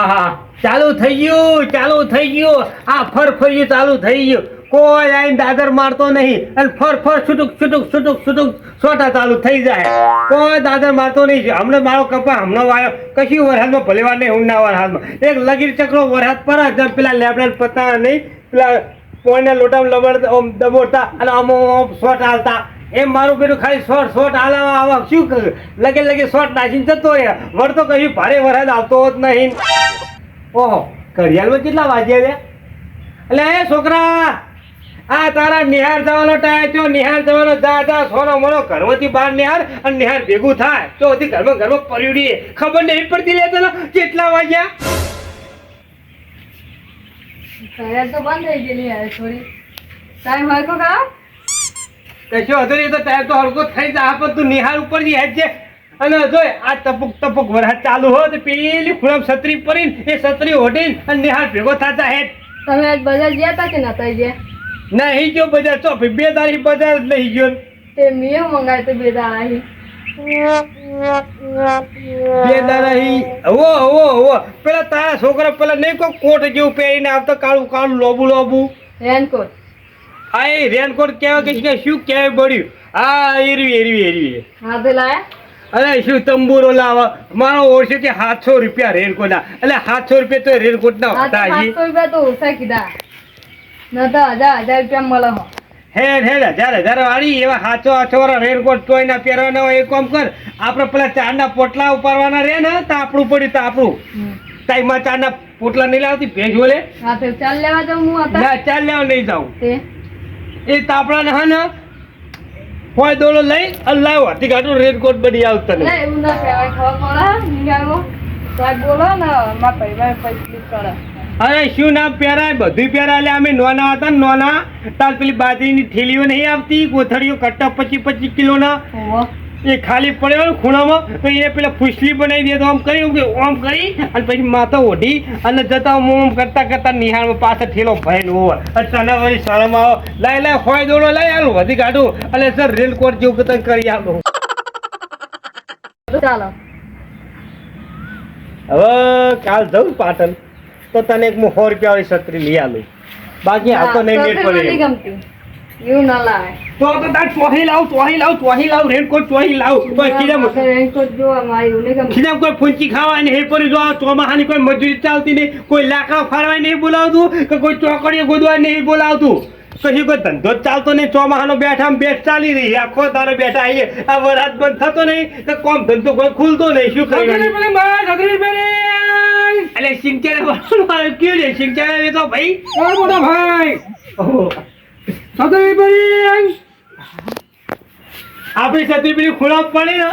આહા ચાલુ થઈ ગયું, ચાલુ થઈ ગયું. આ ફરફરિયું ચાલુ થઈ ગયું. કોઈ આઈને દાદર મારતો નહીં. અને ફર ફર છૂટુક છૂટુક છૂટુક છૂટુક સોટા ચાલુ થઈ જાય. કોઈ દાદર મારતો નહીં. હમણાં મારો કપા, હમણાં વાયો. કશું વરસાદમાં ભલે વાર નહીં ઊંડા વરસાદમાં. એક લગીર ચક્રો વરસાદ પર જ પેલા લેબડા પતા નહીં, પેલા પોઈના લોટામાં લબડ ઓમ દબોડતા અને આમ આમ શોટ હાલતા. એમ મારું પેલું ખાલી શોર્ટ શોર્ટ હાલાવા આવા. શું? લગે લગે શોર્ટ નાખીને જતો રહે વળતો કશું ભારે વરસાદ આવતો જ નહીં. ઓહો ઘડિયાળમાં કેટલા વાગ્યા છે? એટલે એ છોકરા આ તારા નિહાર જવાનો ટાઈમ થયો. નિહાર જવાનો જા જા સોનો મોનો ઘરમાંથી બહાર નિહાર અને નિહાર ભેગું થાય. તો હજી ઘરમાં ઘરમાં પર્યુડી ખબર નહીં પડતી લે તને કેટલા વાગ્યા? તો બંધ થઈ ગયેલી યાર થોડી. ટાઈમ હરખો કરાવ કશો હતો નહીં તો ટાઈમ તો હલકો થઈ જાય. પણ તું નિહાર ઉપર હેડ છે અને જોય આ ટપુક ટપુક વરસાદ ચાલુ હોય તો પેલી ખૂણામાં છત્રી પડી એ છત્રી ઓઢીને અને નિહાળ ભેગો થતા હેડ તમે આજ બજાર ગયા હતા કે નતા ગયા? નહીં ગયો બજાર. તો બે તારીખ બજાર જ નહીં ગયો. તે મેં મંગાય તો બે દાડા બે દારાહી હવો હવો હવો પેલા તારા છોકરા પેલા નહીં કોઈ કોટ જેવું પહેરીને આવતો કાળું કાળું લોબુ લોબુ. રેનકોટ. હા એ રેનકોટ કહેવાય કે શું કહેવાય બળ્યું. હા એરવી એરવી એરવી. હા લાયા? અરે શું તંબુરો લાવા? મારો ઓળશે કે સાતસો રૂપિયા રેનકોટ ના. એટલે સાતસો રૂપિયા તો રેનકોટ ના હતા સાતસો રૂપિયા તો ઓછા કીધા. ન તો હજાર હજાર રૂપિયા મળે હેડ હેડ હજાર હજાર વાળી. એવા સાતસો આઠસો વાળા રેનકોટ કોઈ ના પહેરવાના હોય એ કામ કર. આપણે પેલા ચારના પોટલા ઉપાડવાના રે ને તો આપણું પડ્યું તો આપણું. ચાર ચારના પોટલા નહીં લાવતી? ભેજ બોલે ચાલ લેવા જાઉં હું ના ચાલ લેવા નહીં જાઉં. એ તાપડા હા ને હોય દોડો લઈ અને લાવો. હાથી કાઢું રેનકોટ બની આવતા નહીં એવું ના કહેવાય. ખબર બોલો ને મારા પરિવાર પૈસા કરે. અરે શું નામ પહેરાય બધું પહેરાય એટલે અમે નોના હતા ને નોના. તાર પેલી બાજરીની થેલીઓ નહીં આવતી કોથળીઓ કટ્ટા પચીસ પચીસ કિલોના. એ ખાલી પડ્યો ને ખૂણામાં તો એ પેલા ફૂસલી બનાવી દે તો આમ કરી કે આમ કરી અને પછી માથો ઓઢી અને જતા આમ કરતા કરતા નિહાળમાં પાછળ ઠેલો ભરીને ઓવર તને વળી શરમ આવો લાય લાય હોય દોડો લાય આલું વધી કાઢું. અને સર રેલકોટ જેવું કે કરી આલું ચાલો. હવે કાલ જઉં પાટણ તો તને એક હું સો રૂપિયા વાળી છત્રી લઈ આલું. બાકી આ તો નહીં મેળ પડે એવું ના લાવે તો તો તાર ચોહી લાવ ચોહી લાવ ચોહી લાવ રેનકોટ ચોહી લાવ. કોઈ ખીજામ રેનકોટ જો મારે એવું નહીં ગમતું ખીજામ કોઈ ફૂંચી ખાવાની હે પર જો આ ચોમાહાની કોઈ મજૂરી ચાલતી નહીં કોઈ લાકડા ફાડવાય નહીં બોલાવતું કે કોઈ ચોકડીઓ ગોદવા નહીં બોલાવતું. કશું કોઈ ધંધો ચાલતો નહીં ચોમાહાનો બેઠા બેઠ ચાલી રહી આખો તારો બેઠા આવીએ આ વરાત બંધ થતો નહીં તો કોમ ધંધો કોઈ ખુલતો નહીં. શું કરી અલે સિંચાઈ કેવું છે? સિંચાઈ તો ભાઈ. મોટા ભાઈ. ઓહો. ભાઈ આપણી છત્રી પેલી ખૂણા પડી ને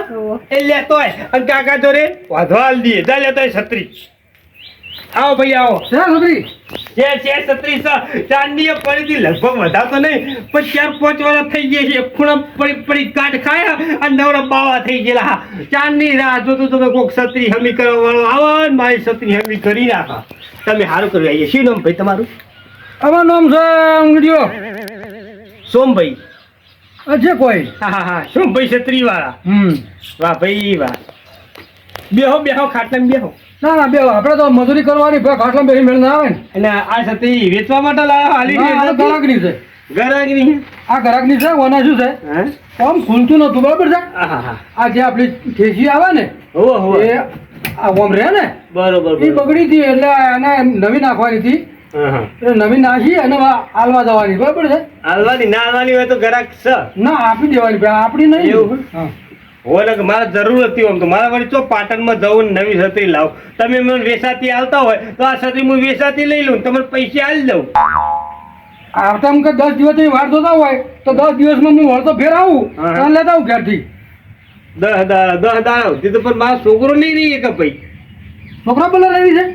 એ લેતો હોય અને કાકા જોડે વાંધો હાલ જા લેતો હોય છત્રી. આવો ભાઈ આવો. છે સદરી છે છે છત્રી ચાંદીએ પડી હતી લગભગ વધારતો નહીં પણ ચાર પાંચ વર્ષ થઈ ગયા છે. ખૂણા પડી પડી કાટ ખાયા અને નવરા બાવા થઈ ગયેલા. ચાંદની રાહ જોતો તમે કોઈક છત્રી હમી કરવા વાળો આવો મારી છત્રી હમી કરી નાખા. તમે સારું કરી આવીએ. શું નામ ભાઈ તમારું? અમારું નામ છે અંગડીઓ. સોમભાઈ. અચ્છા કોઈ? હા હા હા સોમભાઈ છત્રી વાળા હમ. વાહ ભાઈ વાહ. બેહો બેહો ખાટલા બેહો. ના ના બે આપણે તો મજૂરી કરવાની ભાઈ ખાટલા બેહી મેળ ના આવે ને. એટલે આ છત્રી વેચવા માટે લાવ્યો હાલી ગરાગની છે. ગરાગની? આ ગરાગની છે ઓના શું છે? કોમ ખુલતું નતું બરાબર છે? આ જે આપણી ઠેસી આવે ને એ આ ઓમ રહે ને બરોબર એ બગડી હતી એટલે એને નવી નાખવાની હતી. નવી નાખી અને હાલવા જવાની બરાબર છે? હાલવાની ના હાલવાની હોય તો ગરાક છે ના આપી દેવાની ભાઈ આપણી નહીં. એવું? હોય ને મારે જરૂર હતી આમ તો. મારે વળી ચો પાટણમાં જવું નવી છત્રી લાવ? તમે મને વેસાતી આવતા હોય તો આ છત્રી હું વેસાતી લઈ લઉં તમને પૈસા આલી દઉં. આવતા કે દસ દિવસની વાર જોતા હોય તો દસ દિવસમાં હું વળતો ફેર આવું. લેતા આવું ઘેરથી. દસ દસ સુધી તો પણ મારો છોકરો નહીં રહી કે ભાઈ? છોકરા બોલા રહી છે?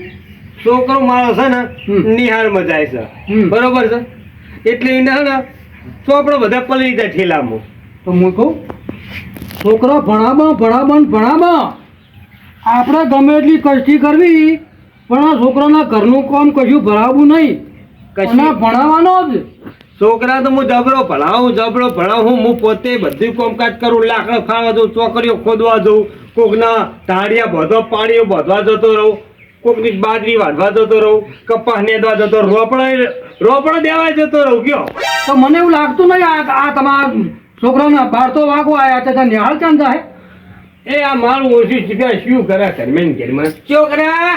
છોકરો મારો છે ને નિહાળ નિહાળમાં જાય છે બરોબર છે? એટલે એને છે ને ચોપડો બધા પલળી જાય ઠેલામાં. તો હું કહું છોકરા ભણામાં ભણામાં ભણાબા ભણામાં. આપણે ગમે એટલી કષ્ટી કરવી પણ આ છોકરાના ઘરનું કામ કશું ભરાવવું નહીં. કશું. ભણાવવાનો જ. છોકરા તો હું જબરો ભણાવું જબરો ભણાવું હું પોતે બધું કામકાજ કરું લાકડા ખાવા જઉં ચોકડીઓ ખોદવા જઉં કોકના ધાડિયા બધો પાણીઓ બધવા જતો રહું. કોકની બાજરી વાઢવા જતો રહું કપાસ નેદવા જતો રોપડે રોપડો દેવા જતો રહું કયો? તો મને એવું લાગતું નહીં આ આ તમારા છોકરાને બાર તો વાગો આવ્યા છે નિહાળ ચાંદ થાય એ આ મારું ઓછી શીખ્યા શું કરે ઘરમાં? ઘરમાં છોકરા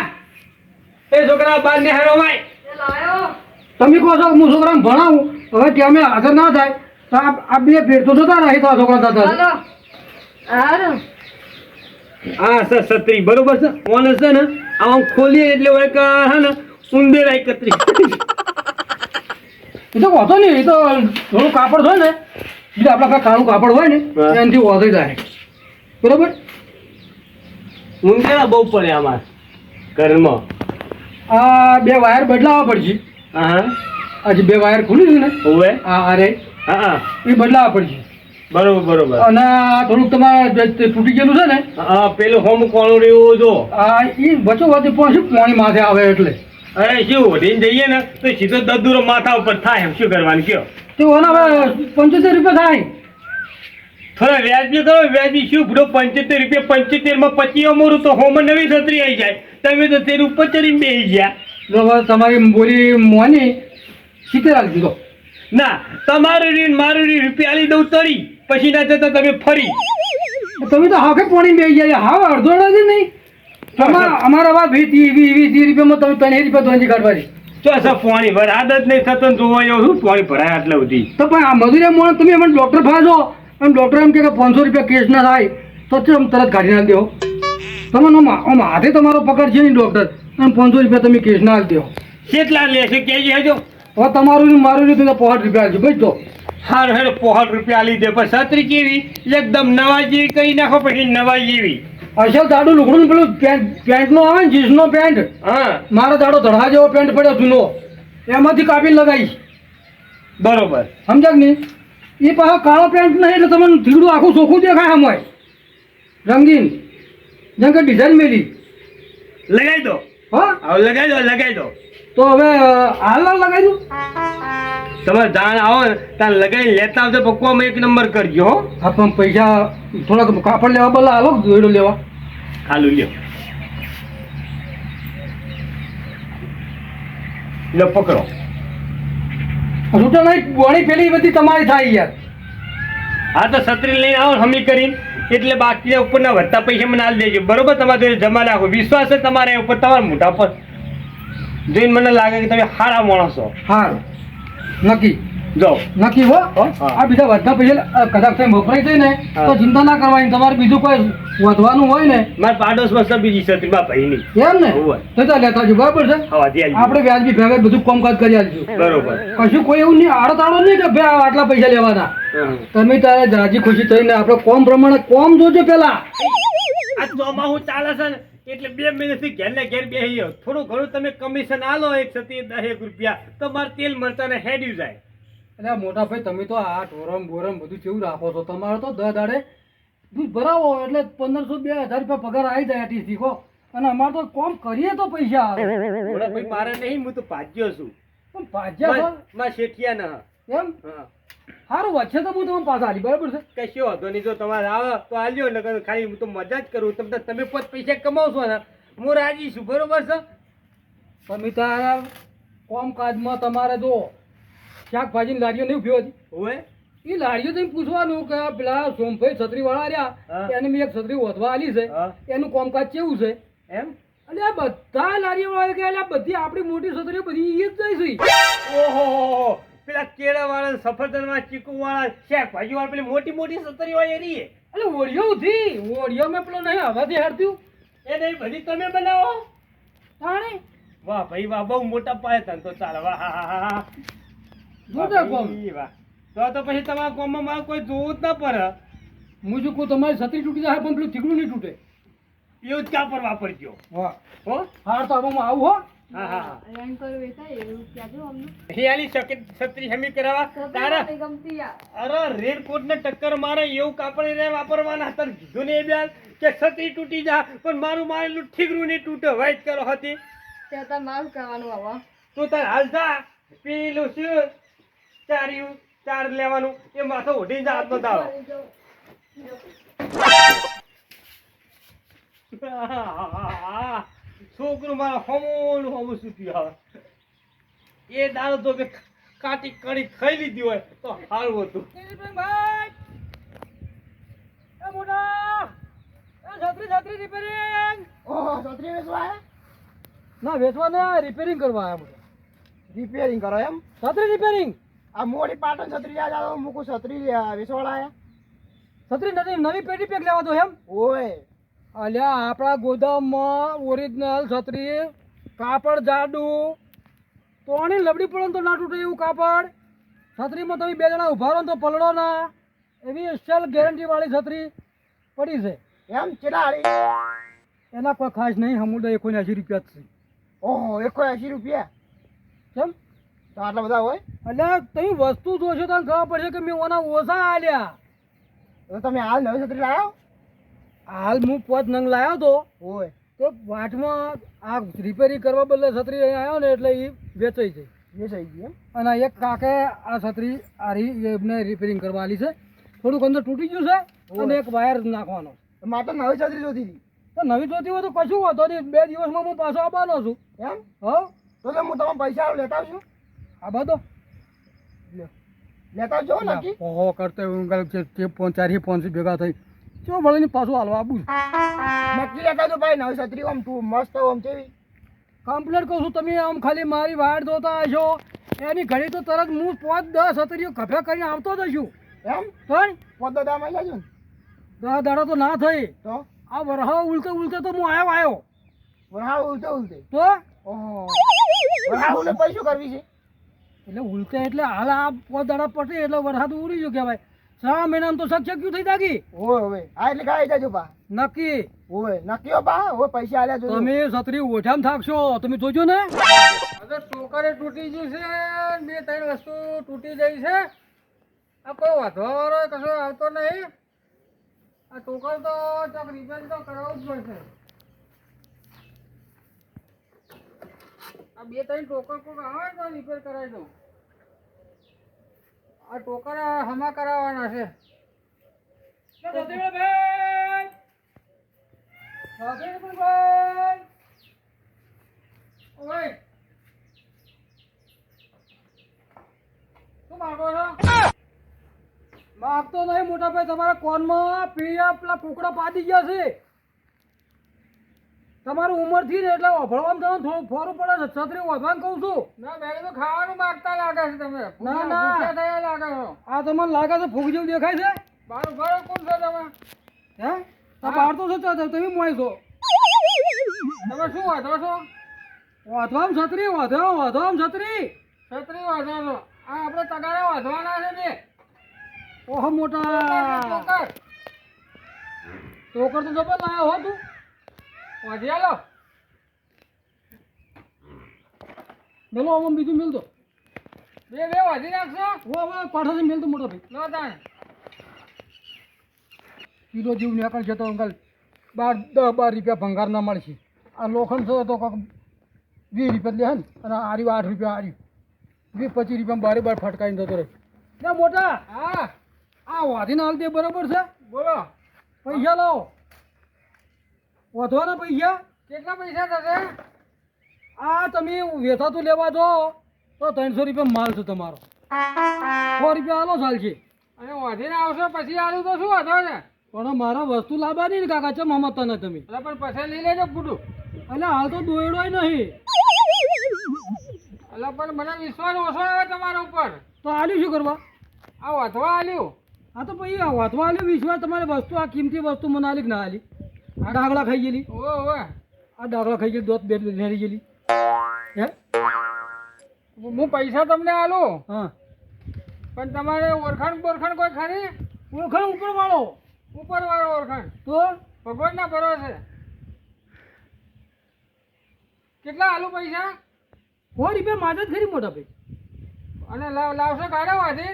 એ છોકરા બાર નિહાળો ભાઈ. તમે કહો છો હું છોકરાને ભણાવું હવે ત્યાં અમે હાજર ના થાય તો આ આ બે ફેરતો જતા રહી તો આ છોકરા દાદા. હાલો. હા સર છત્રી બરોબર છે? ઓન છે ને આમ ખોલીએ એટલે હોય કે હે ને ઉંદેરાય કતરી એ તો વાંધો નહીં એ તો થોડું કાપડ હોય ને બીજું આપણા કાળું કાપડ હોય ને એનાથી વાંધો જાય બરોબર? ઉંદેરા બહુ પડે આમાં ઘરમાં. આ બે વાયર બદલાવવા પડશે. હા આજે બે વાયર ખુલી છે ને? હોવે. આ અરે હા હા. એ બદલાવવા પડશે. બરોબર બરોબર. અને આ થોડુંક તમારે તૂટી ગયેલું છે ને હા પેલું હોમ કોણું રહ્યું જો. આ એ વચ્ચો વચ્ચે પહોંચ્યું પાણી માથે આવે એટલે? અરે શું વધીને જઈએ ને તો સીધો દદુરો માથા ઉપર થાય એમ શું કરવાનું કયો? તો ઓના હવે પંચોતેર રૂપિયા થાય. થોડા વ્યાજબી કરો વ્યાજબી શું? ભૂડો પંચોતેર રૂપિયા પંચોતેરમાં પચીસ અમરું તો હોમ નવી છત્રી આવી જાય. તમે તો તેર ઉપર ચડીને બેસી ગયા. તમારી બોલી મોની સિત્તેર રાખી દીધો ના તમારું રીન મારું રીન રૂપિયા આલી દઉં તળી. પછી ના જતા તમે ફરી. તમે તો હાકે પાણી બે જાય હાવ અડધો જ નહીં. તમારા અમારા વાત વીસ વીસ વીસ રૂપિયામાં તમે ત્રણ રૂપિયા ધોંજી કાઢવાની. ચોસા પાણી ભર. આદત નહીં થતો ને જોવા પાણી ભરાય આટલા સુધી તો પણ આ મજૂરી મોણ તમે એમ ડૉક્ટર ફાજો એમ ડૉક્ટર એમ કે પાંચસો રૂપિયા કેસ ના થાય. તો તરત કાઢી ના દેવો તમને આમ હાથે તમારો પકડ છે નહીં ડૉક્ટર પાંચસો રૂપિયા તમે કેસ ના દેવો કેટલા લેશે? હજો. હવે તમારું મારું ને તો પોહાટ રૂપિયા આપજો. ભાઈ તો હાર હેડ પોહટ રૂપિયા આલી દે પણ છત્રી કેવી? એકદમ નવા જેવી કરી નાખો પછી નવા જેવી. અશોક દાડું લુગડું ને પેલું પેન્ટ પેન્ટનો આવે ને જીન્સનો પેન્ટ? હા. મારો દાડો ધડા જેવો પેન્ટ પડ્યો જૂનો. એમાંથી કાપી લગાવીશ. બરોબર. સમજાક નહીં? એ પાછો કાળો પેન્ટ નહીં એટલે તમને ધીડું આખું ચોખ્ખું દેખાય આમ હોય. રંગીન. જેમ કે ડિઝાઇન મેલી. લગાવી દો. હા? હવે લગાવી દો લગાવી દો. તો હવે હાલ હાલ લગાવી દઉં? તમે જાણ આવો ને ત્યાં લગાવી લેતા આવજો પકવામાં એક નંબર કરજો હો. પણ પૈસા થોડાક કાપડ લેવા બોલા હાલો દોયડો લેવા. હાલું લ્યો. લો પકડો. રૂટો નહીં બોણી પેલી બધી તમારી થાય યાર. હા તો છત્રી લઈને આવો હમી કરીને એટલે બાકીના ઉપરના વધતા પૈસા મને આલી દેજો. બરોબર? તમારે જમા નાખો વિશ્વાસ છે તમારા ઉપર? તમારા મોટા પર. જોઈને મને લાગે કે તમે સારા માણસ. છો હારું. નક્કી? જાઓ નક્કી હો? આ બીજા બધા પૈસા કદાચ તમે વપરાય છે ને તો ચિંતા ના કરવાની. તમારે બીજું કોઈ વધવાનું હોય ને? મારા પાડોશમાં સબ બીજી છત્રી બા ભાઈની. એમ ને. તો ચાલ લેતા આવજો બરાબર છે? આપણે વ્યાજબી ભેગા બધું કામકાજ કરી આલશું બરોબર. કશું કોઈ એવું નહીં આડો તાળો નહીં કે ભાઈ આટલા પૈસા લેવાના. તમે તારે રાજી ખુશી થઈને આપણે કોમ પ્રમાણે કોમ જોજો પેલા. આ ચોમાહું ચાલે છે ને એટલે બે મહિનાથી ઘેરને ઘેર બેસી. થોડું ઘણું તમે કમિશન આલો એક સતી એક રૂપિયા તો મારે તેલ મરચા ને હેડ્યું જાય. એટલે મોટા ભાઈ તમે તો આ ઢોરમ ગોરમ બધું કેવું રાખો છો? તમારે તો દર દાડે દૂધ ભરાવો એટલે પંદરસો બે હજાર રૂપિયા પગાર આવી જાય આટી શીખો અને અમારે તો કોમ કરીએ તો પૈસા આવે. મારે નહીં હું તો ભાજ્યો છું. પણ માં- માં શેઠિયા ના એમ? હા. સારું વચ્ચે તો હું તમને પાછા આલી બરાબર છે? કશો વાંધો નહીં જો તમારે આવે તો આલ્યો નકર ખાલી હું તો મજા જ કરું. તમને તમે પોત પૈસા કમાવશો ને હું રાજી છું બરોબર છે? તમે તારા કોમકાજમાં તમારે જો શાકભાજીની લારીઓ નહીં ઊભી હતી. હોય એ લારીઓ તમે પૂછવાનું કે પેલા સોમભાઈ છત્રી વાળા રહ્યા. એને મેં એક છત્રી વધવા આલી છે. એનું કોમકાજ કેવું છે? એમ? અને આ બધા લારીઓ વાળા કે બધી આપણી મોટી છત્રીઓ બધી એ જ જાય છે. ઓહો પેલા કેળા વાળા સફરજન વાળા ચીકુ વાળા શાકભાજી વાળા પેલી મોટી મોટી સતરી હોય એરી એટલે ઓળિયો ઉધી. ઓળિયો મેં પેલો નહીં હવાથી હારતું એ નહીં બધી તમે બનાવો. તાણે? વાહ ભાઈ વાહ બહુ મોટા પાયે તન તો ચાલે. વાહ હા હા હા જોતા કોમ તો તો પછી તમારા કોમમાં મારે કોઈ જોવું જ ના પડે. હું જો કહું તમારી છત્રી તૂટી જાય પણ પેલું થીગડું નહીં તૂટે. એવું જ કાપડ વાપરજો. વાહ. હો? હાર તો આવામાં આવું હો. હા હા હા. ટક્કર મારે એવું કાપડ વાપરવાના હતા. કીધું ને એ કે છત્રી તૂટી જા પણ મારું મારેલું ઠીકરું નહીં તૂટે વાઈટ કરો હતી. ત્યાં મારું કરવાનું હવે તું તાર હાલ જા. પેલું શું? ચાર્યું ચાર લેવાનું. એ માથો ઉઠીને જા હાથનો દાડો. છોકરું મારા હમોનું હમું સુતી આવે? એ દાડો તો કે કાટી કડી ખાઈ લીધી હોય તો સારું હતું. ભાઈ મોટા! છત્રી છત્રી રિપેરિંગ ઓહો છત્રી વેચવા ના વેચવા ને રિપેરિંગ કરવા આવ્યા રિપેરિંગ કરો એમ? છત્રી રિપેરિંગ આ મોડી પાટણ છત્રી આ જાવ મૂકું છત્રી વેચવાળા આયા. છત્રી નથી નવી પેટી પેક લેવા તો એમ? ઓય. અલ્યા આપણા ગોદામમાં ઓરિજિનલ છત્રી કાપડ જાડું. તોણી લબડી પડે તો ના તૂટે એવું કાપડ. છત્રીમાં તમે બે જણા ઊભા રહો તો પલડો ના. એવી સ્પેશિયલ ગેરંટી વાળી છત્રી પડી છે. એમ ચેલા એના કોઈ ખાસ નહીં હમુદા એકોને એંસી રૂપિયા જ છે. ઓહો એકસો એંશી રૂપિયા? કેમ? તો આટલા બધા હોય? એટલે તમે વસ્તુ જોશો તો ખબર પડશે કે મેં ઓના ઓછા આલ્યા. તમે હાલ નવી છત્રી લાવ્યો? હાલ હું પોત નંગ લાવ્યો તો હોય તો વાટમાં આ રિપેરિંગ કરવા બદલે છત્રી આવ્યો ને એટલે એ વેચાઈ જાય વેચાઈ ગઈ એમ? અને એક કાકે આ છત્રી આરી એમને રિપેરિંગ કરવા આલી છે. થોડુંક અંદર તૂટી ગયું છે અને એક વાયર નાખવાનો. તો મારે નવી છત્રી જોતી હતી. તો નવી જોતી હોય તો કશું વાંધો નહીં. બે દિવસમાં હું પાછો આવવાનો છું. એમ? હો? તો હું તમારા પૈસા લેતા આવશું. આ બધો. લેતા આવજો હો નક્કી હું કરતે છે. ચારી પાંચસી ભેગા થઈ. ચો વળીને પાછું હાલવા આવું નક્કી લેતા તો ભાઈ નવી છત્રી આમ તું મસ્ત આમ કેવી. કમ્પ્લેટ કહું છું તમે આમ ખાલી મારી વાડ ધોતા હશો. એની ઘડી તો તરત હું પાંચ દસ છત્રીઓ કફે કરીને આવતો જ છું. એમ? પણ પાંચ દાડા આવી જાજો દસ દાડા તો ના થઈ. તો? આ વરહા ઉલતે ઉલતે તો હું આવ્યો આવ્યો વરહા ઉલતે ઉલતે તો? ઓહો. વરહાળ ઉલટે પછી કરવી છે? એટલે ઉલતે એટલે હાલ આ પાંચ દાડા પટે એટલે વરસાદ ઉડી ગયો કહેવાય. શ્રાવણ મહિનામાં તો શક્ય ક્યું થઈ દાગી ઓય હવે આ એટલે ગાઈ જાજો બા. નક્કી? ઓય નક્કી ઓ બા. ઓય પૈસા આલ્યા જો તમે છત્રી ઓછામાં થાકશો. તમે જોજો ને. હવે ટોકરે તૂટી ગયું છે. બે ત્રણ વસ્તુ તૂટી ગઈ છે. આ કોઈ વાંધો કશો આવતો નહીં. આ ટોકર તો ચોક રિપેર તો કરાવવું જ પડશે. આ બે ત્રણ ટોકર કોક આવે તો રિપેર કરાવી દઉં. આ ટોકરા હમા કરાવવાના છે. માગતો નહીં મોટા ભાઈ તમારા કોનમાં પીળા પેલા પોકડા પાડી ગયા છે. તમારી ઉંમરથી એટલે ઓભળવામાં તમને થોડું ફોરું પડે છે. છત્રી ઓભવાનું કહું છું. ના બેન તો ખાવાનું માગતા લાગે છે તમે. ના ના. થયા લાગે છો. આ તમને લાગે છે ફૂગ જેવું દેખાય છે? બાર બાર કોણ છો તમે? હે? આ બાર તો છો તમે મોય છો. તમે શું વાંધો છો? વાંધવામ છત્રી વાંધો વાંધવામ છત્રી. છત્રી વાંધો છો. આ આપણે તગારા વાંધવાના છે ને. ઓહો મોટા. ટોકર તો જબર લાયો હો તું. વાંધી આલો. મેલો આમાં બીજું મિલ દો. બે બે વાજી નાખશો? હો હવે પાઠાથી મિલ દો મોટો ભાઈ. લો તાણ. કિલો ને નીકળ છે તો અંકલ બાર દસ બાર રૂપિયા ભંગાર ના મળશે. આ લોખંડ થયો તો કોક વીસ રૂપિયા લે ને અને આર્યું આઠ રૂપિયા આર્યું વીસ પચીસ રૂપિયા બારે બાર ફટકાઈને જતો રહે. ના મોટા. હા. આ વાંધીને હાલ તે બરોબર છે? બોલો. પૈસા લાવો. વધવાના પૈસા. કેટલા પૈસા થશે? આ તમે વેચાતું લેવા દો તો ત્રણસો રૂપિયા માલ છે તમારો. સો રૂપિયા આલો ચાલશે અને વધીને આવશો પછી આલું તો શું વધો છે પણ મારા વસ્તુ લાવવાની ને કાકા ચમ હમતા ને તમે? એટલે પણ પછી લઈ લેજો ખૂટું એટલે હાલ તો દોયડોય નહીં. એટલે પણ મને વિશ્વાસ ઓછો આવે તમારા ઉપર. તો આલ્યું શું કરવા? આ વધવા આલ્યું. હા તો પછી વધવા આલ્યું વિશ્વાસ તમારે વસ્તુ આ કિંમતી વસ્તુ મને આલી કે ના આલી? ડાગલા ખાઈ ગયેલી. આ ડાગલા ખાઈ ગયેલી દોત બે લેરી ગયેલી. હે? હું પૈસા તમને આલો? હા. પણ તમારે ઓળખાણ બોરખાણ કોઈ ખરી? ઓળખાણ ઉપર વાળો ઉપર વાળો ઓળખાણ. તો? ભગવાન ના ભરોસે. કેટલા આલુ પૈસા? સો રૂપિયા માથે જ ખરી મોટા ભાઈ અને લાવશો કાઢો વાંધી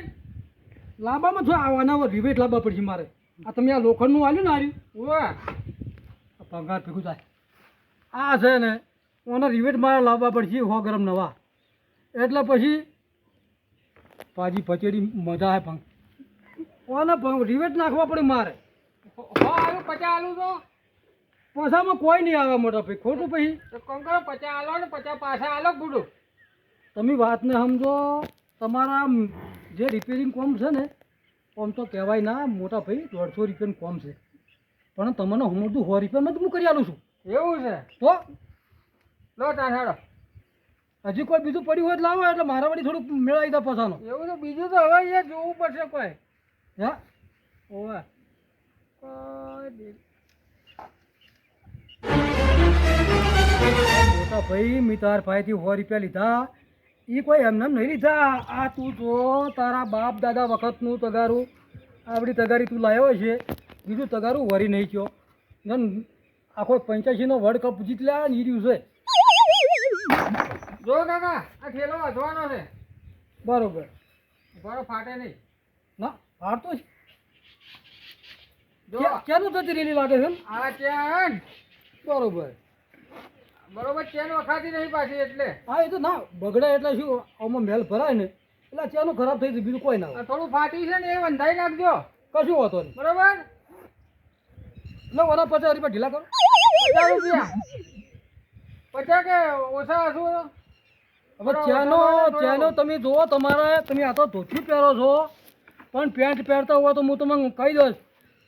લાંબામાં જો આવવાના રિવેટ લાવવા પડશે મારે. આ તમે આ લોખંડનું આલ્યું ને આર્યું? પગાર ભેગું થાય. આ છે ને ઓના રિવેટ મારે લાવવા પડશે હો ગરમ નવા. એટલે પછી પાજી પચેડી મજા આવે ભંગ. ઓને ભંગ રિવેટ નાખવા પડે મારે. આલુ પચા આલુ તો. પાછામાં કોઈ નહીં આવે મોટા ભાઈ. ખોટું પછી? કોમ કરો? પચાસ આલો ને પચાસ પાછા આલો ગુડું? તમે વાતને સમજો. તમારા જે રિપેરિંગ કોમ છે ને કોમ તો કહેવાય ના મોટા ભાઈ દોઢસો રૂપિયાનું કોમ છે. પણ તમને સમજતું સો રૂપિયામાં જ હું કરી આલું છું. એવું છે? તો? લો હેડો. હજી કોઈ બીજું પડ્યું હોય તો લાવો એટલે મારા વળી થોડુંક મેળવી દો પસાનું એવું તો બીજું તો હવે એ જોવું પડશે કોઈ. હા? ઓવે. મોટા ભાઈ મિતાર ભાઈથી સો રૂપિયા લીધા. એ કોઈ એમને એમ નહીં લીધા. આ તું જો તારા બાપ દાદા વખતનું તગારું. આપણી તગારી તું લાવ્યો છે બીજું તગારું વરી નહીં થયો. ને આખો પંચ્યાસીનો વર્લ્ડ કપ જીતલ્યા ને એ દિવસે જો કાકા આ ખેલો વધવાનો છે. બરોબર. બરો ફાટે નહીં. ના ફાટતો છે ક્યાંનું થતી રેલી લાગે છે આ ચેન. બરોબર. બરોબર ચેન વખાતી નહીં પાછી એટલે. હા એ તો ના બગડે એટલે શું આમાં મેલ ભરાય ને. એટલે ચેનું ખરાબ થઈ ગયું બીજું કોઈ ના થોડું ફાટી છે ને એ બંધાઈ નાખજો. કશું હોતો નહીં. બરોબર? એટલે ઓલા પચાસ રૂપિયા ઢીલા કરો. પચાસ રૂપિયા? પચાસ કે ઓછા હશું હવે ચેનો ચેનો તમે જુઓ તમારે તમે આ તો ધોતી પહેરો છો. પણ પેન્ટ પહેરતા હોય તો હું તમને કહી દઈશ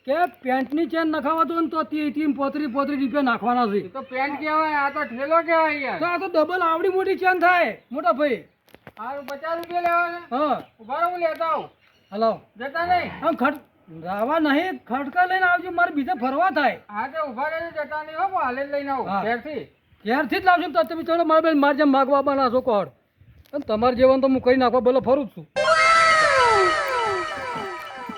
કે પેન્ટની ચેન નખાવા દો ને તો તી તી પોતરી પોતરી રૂપિયા નાખવાના છે. તો પેન્ટ કહેવાય આ તો ઠેલો કહેવાય યાર. તો આ તો ડબલ આવડી મોટી ચેન થાય મોટા ભાઈ. હારું પચાસ રૂપિયા લેવા હા. ઊભા હું લેતા આવું. હલો. જતા નહીં. આમ ખટ રાવા નહીં ખડકા લઈને આવજો મારે બીજે ફરવા થાય. હા તો ઊભા રહેજો નહીં હો હાલે લઈને આવું ઘેરથી. ઘેરથી જ લાવજો તો તમે ચલો મારા બેન મારે જેમ માગવા બના છો કોડ અને તમારે જેવાનું તો હું કહી નાખવા બોલો ફરું છું.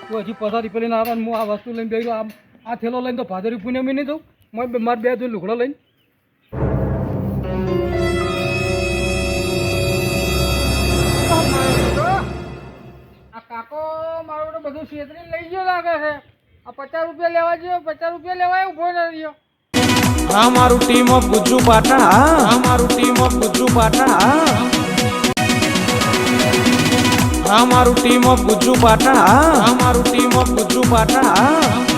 તું હજી પસારી પેલી આવે હું આ વસ્તુ લઈને બેસી આ આ થેલો લઈને તો ભાદરી પુણ્યમી નહીં દઉં મારે મારે બે જોઈ લુગડો લઈને. કાકો મારું તો બધું છેતરી લઈ ગયો લાગે છે. આ પચાસ રૂપિયા લેવા જયો પચાસ રૂપિયા લેવાય ઊભો ન રહ્યો આ મારું ટીમ ઓફ ગુજ્જુ પાટણ, હા. મારું ટીમ ઓફ ગુજ્જુ પાટણ, હા. મારું ટીમ ઓફ ગુજ્જુ પાટણ, હા. મારું ટીમ ઓફ ગુજ્જુ પાટણ, હા.